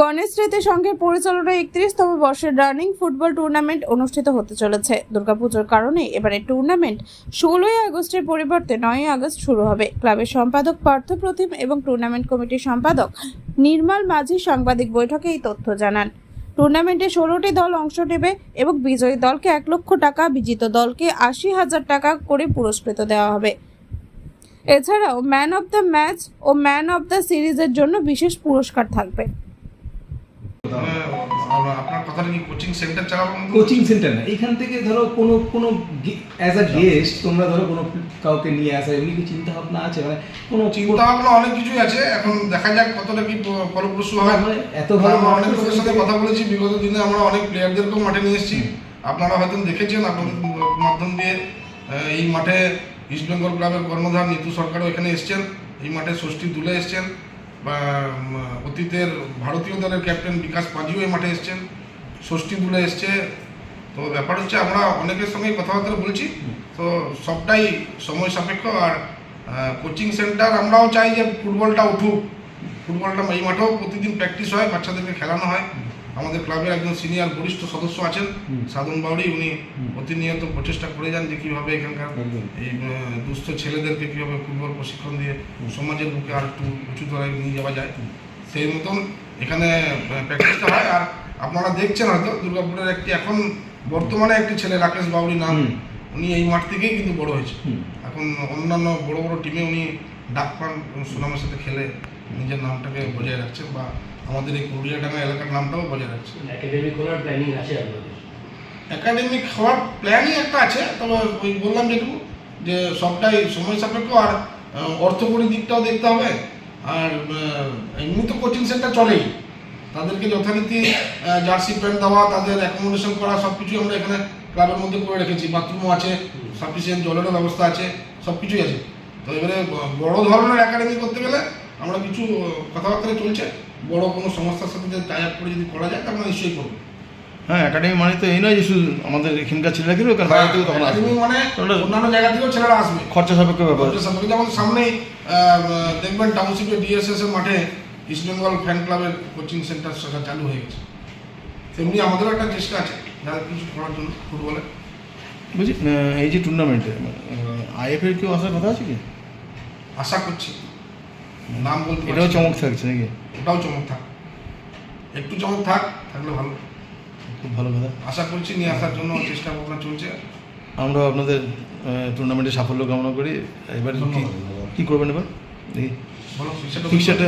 গণেশ স্মৃতি সংঘের পরিচালনায় একত্রিশতম বর্ষের রানিং ফুটবল টুর্নামেন্ট অনুষ্ঠিত হতে চলেছে। দুর্গাপুজোর কারণে এবারে টুর্নামেন্ট ষোলোই আগস্টের পরিবর্তে নয় আগস্ট শুরু হবে। ক্লাবের সম্পাদক পার্থ প্রতিম এবং টুর্নামেন্ট কমিটির সম্পাদক নির্মল মাঝি সাংবাদিক বৈঠকে এই তথ্য জানান। টুর্নামেন্টে ষোলোটি দল অংশ নেবে এবং বিজয়ী দলকে এক লক্ষ টাকা, বিজিত দলকে আশি হাজার টাকা করে পুরস্কৃত দেওয়া হবে। এছাড়াও ম্যান অব দ্য ম্যাচ ও ম্যান অব দ্য সিরিজের জন্য বিশেষ পুরস্কার থাকবে। আপনার কি কোচিং সেন্টার চালাবো কোচিং সেন্টার না। এখান থেকে ধরো কোনো কোনো অ্যাজ আ গেস্ট তোমরা ধরো কোনো কাউকে নিয়ে আসা এমনি কি চিন্তা ভাবনা আছে? মানে কোনো চিন্তা ভাবনা অনেক কিছুই আছে। এখন দেখা যাক কতটা কি ফলপ্রসূ হয়। মানে এত ভালো অনেক লোকের সাথে কথা বলেছি। বিগত দিনে আমরা অনেক প্লেয়ারদেরকেও মাঠে নিয়ে এসেছি। আপনারা হয়তো দেখেছেন আপনাদের মাধ্যম দিয়ে এই মাঠে ইস্ট বেঙ্গল ক্লাবের কর্ণধার নিতু সরকারও এখানে এসছেন। এই মাঠে ষষ্ঠী দুলে এসছেন। বা অতীতের ভারতীয় দলের ক্যাপ্টেন বিকাশ পাজিও এই মাঠে এসছেন। ষষ্ঠী বলে এসছে। তো ব্যাপার হচ্ছে আমরা অনেকের সঙ্গে কথাবার্তা বলছি। তো সবটাই সময় সাপেক্ষ আর কোচিং সেন্টার আমরাও চাই যে ফুটবলটা উঠুক। ফুটবলটা এই মাঠেও প্রতিদিন প্র্যাকটিস হয় বাচ্চাদেরকে খেলানো হয়। আমাদের ক্লাবের একজন সিনিয়র বরিষ্ঠ সদস্য আছেন। সাধন বাউরি উনি প্রতিনিয়ত প্রচেষ্টা করে যান যে কীভাবে এখানকার এই দুস্থ ছেলেদেরকে কীভাবে ফুটবল প্রশিক্ষণ দিয়ে সমাজের বুকে আর একটু উঁচু তলায় নিয়ে যাওয়া যায়। সেই মতন এখানে প্র্যাকটিসটা হয়। আর আপনারা দেখছেন হয়তো দুর্গাপুরের একটি এখন বর্তমানে একটি ছেলে রাকেশ বাউরি নাম। উনি এই মাঠ থেকেই কিন্তু বড় হয়েছে। এখন অন্যান্য বড় বড় টিমে উনি ডাক পান সুনামের সাথে খেলে নিজের নামটাকে বজায় রাখছেন বা আমাদের এই পুরুলিয়াডাঙ্গা এলাকার নামটাও বজায় রাখছেন। একাডেমি খোলার প্ল্যানিং আছে আপনাদের? একাডেমিক হওয়ার প্ল্যানই একটা আছে তবে ওই বললাম যেটুকু যে সবটাই সময় সাপেক্ষ আর অর্থকরী দিকটাও দেখতে হবে। আর এমনি তো কোচিং সেন্টার চলেই। তাদেরকে যথারীতি জার্সি প্যান্ট দেওয়া তাদের অ্যাকোমোডেশন করা সব কিছু আমরা এখানে ক্লাবের মধ্যে করে রেখেছি। বাথরুমও আছে সাফিসিয়েন্ট জলেরও ব্যবস্থা আছে সব কিছুই আছে। তো এবারে বড় ধরনের একাডেমি করতে গেলে আমরা কিছু কথাবার্তা চলছে। বড় কোনো সংস্থার সাথে যদি টাই আপ করে যদি করা যায় আমরা নিশ্চয়ই করব। হ্যাঁ একাডেমি মানে তো এই নয় যে শুধু আমাদের এখানকার ছেলেরা বাইরে তখন আসবে। মানে অন্যান্য জায়গা থেকেও ছেলেরা আসবে। খরচা সাপেক্ষ ব্যাপার। খরচা সাপেক্ষে যেমন সামনেই দেখবেন টাউনশিপে ডিএসএস এর মাঠে ইস্ট বেঙ্গল ফ্যান ক্লাবের কোচিং সেন্টার সেটা চালু হয়ে গেছে। তেমনি আমাদেরও একটা চেষ্টা আছে যারা কিছু করার জন্য ফুটবলে বুঝি এই যে টুর্নামেন্টে আইএফএর কেউ আসার কথা আছে কি? আশা করছি। নাম বলতে এটাও চমক থাকছে নাকি? ওটাও চমক থাক। একটু চমক থাক থাকলে ভালো। খুব ভালো কথা। আশা করছি নিয়ে আসার জন্য চেষ্টা ভাবনা চলছে। আমরা আপনাদের টুর্নামেন্টে সাফল্য কামনা করি। এবার কি। করবেন এবার? দেখি। ফিক্সারটা